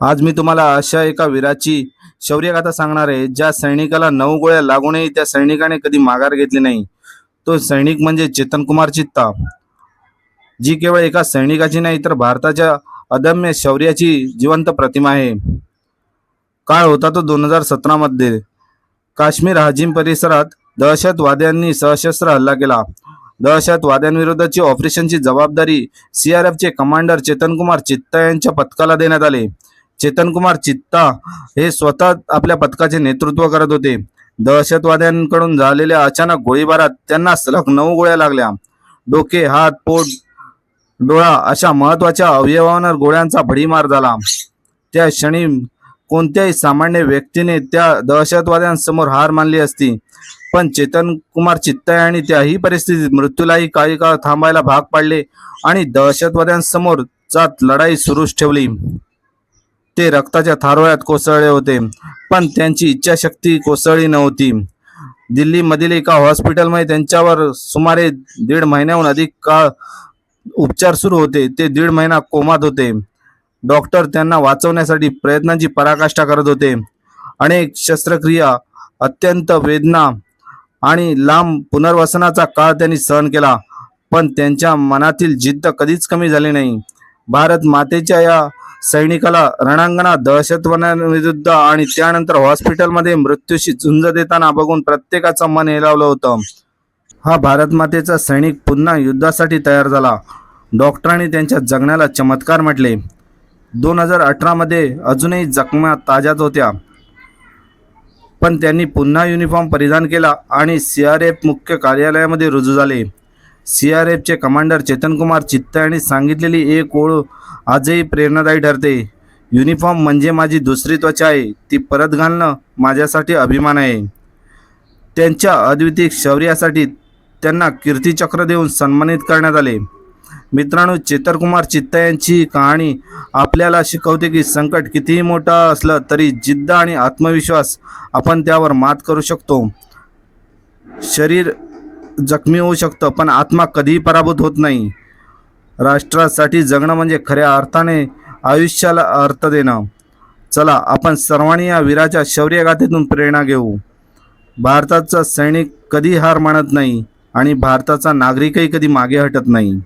आज मी तुम्हाला अशा एका वीराची शौर्यगाथा सांगणार आहे. ज्या सैनिकाला नऊ गोळ्या लागूनही त्या सैनिकाने कधी माघार घेतली नाही. तो सैनिक म्हणजे चेतनकुमार चित्ता जी केवळ एका सैनिकाची नाही तर भारताच्या अदम्य शौर्याची जिवंत प्रतिमा आहे. काळ होता तो दोन हजार सतरामध्ये काश्मीर हाजिम परिसरात दहशतवाद्यांनी सशस्त्र हल्ला केला. दहशतवाद्यांविरुद्धची ऑपरेशनची जबाबदारी सीआरएफचे कमांडर चेतनकुमार चित्ता यांच्या पथकाला देण्यात आले. चेतनकुमार चित्ता हे स्वतः आपल्या पथकाचे नेतृत्व करत होते. दहशतवाद्यांकडून झालेल्या अचानक गोळीबारात त्यांना सलग नऊ गोळ्या लागल्या. डोके हात पोट डोळा अशा महत्त्वाच्या अवयवांवर गोळ्यांचा भडीमार झाला. त्या क्षणी कोणत्याही सामान्य व्यक्तीने त्या दहशतवाद्यांसमोर हार मानली असती. पण चेतन कुमार चित्ता यांनी त्याही परिस्थितीत मृत्यूलाही काही काळ थांबायला भाग पाडले आणि दहशतवाद्यांसमोर जात लढाई सुरूच ठेवली. ते रक्ताच्या थारोळ्यात कोसळले होते. पण त्यांची इच्छाशक्ती कोसळली नव्हती. दिल्लीमधील एका हॉस्पिटलमध्ये त्यांच्यावर सुमारे दीड महिन्याहून अधिक काळ उपचार सुरू होते. ते दीड महिना कोमात होते. डॉक्टर त्यांना वाचवण्यासाठी प्रयत्नांची पराकाष्ठा करत होते. अनेक शस्त्रक्रिया अत्यंत वेदना आणि लांब पुनर्वसनाचा काळ त्यांनी सहन केला. पण त्यांच्या मनातील जिद्द कधीच कमी झाली नाही. भारत मातेच्या या सैनिकाला रणांगणात दहशतवाद्यांविरुद्ध आणि त्यानंतर हॉस्पिटलमध्ये मृत्यूशी झुंज देताना बघून प्रत्येकाचं मन हेलावलं होतं. हा भारत मातेचा सैनिक पुन्हा युद्धासाठी तयार झाला. डॉक्टरांनी त्यांच्या जगण्याला चमत्कार म्हटले. दोन हजार अठरामध्ये अजूनही जखमा ताज्याच होत्या. पण त्यांनी पुन्हा युनिफॉर्म परिधान केला आणि सी आर एफ मुख्य कार्यालयामध्ये रुजू झाले. सी आर एफचे कमांडर चेतनकुमार चित्ता यांनी सांगितलेली एक ओळ आजही प्रेरणादायी ठरते. युनिफॉर्म म्हणजे माझी दुसरी त्वचा आहे. ती परत घालणं माझ्यासाठी अभिमान आहे. त्यांच्या अद्वितीय शौर्यासाठी त्यांना कीर्तिचक्र देऊन सन्मानित करण्यात आले. मित्रांनो चेतनकुमार चित्ता यांची कहाणी आपल्याला शिकवते की संकट कितीही मोठं असलं तरी जिद्द आणि आत्मविश्वास आपण त्यावर मात करू शकतो. शरीर जखमी होऊ शकतं पण आत्मा कधीही पराभूत होत नाही. राष्ट्रासाठी जगणं म्हणजे खऱ्या अर्थाने आयुष्याला अर्थ देणं. चला आपण सर्वांनी या वीराच्या शौर्यगाथेतून प्रेरणा घेऊ. भारताचा सैनिक कधी हार मानत नाही आणि भारताचा नागरिकही कधी मागे हटत नाही.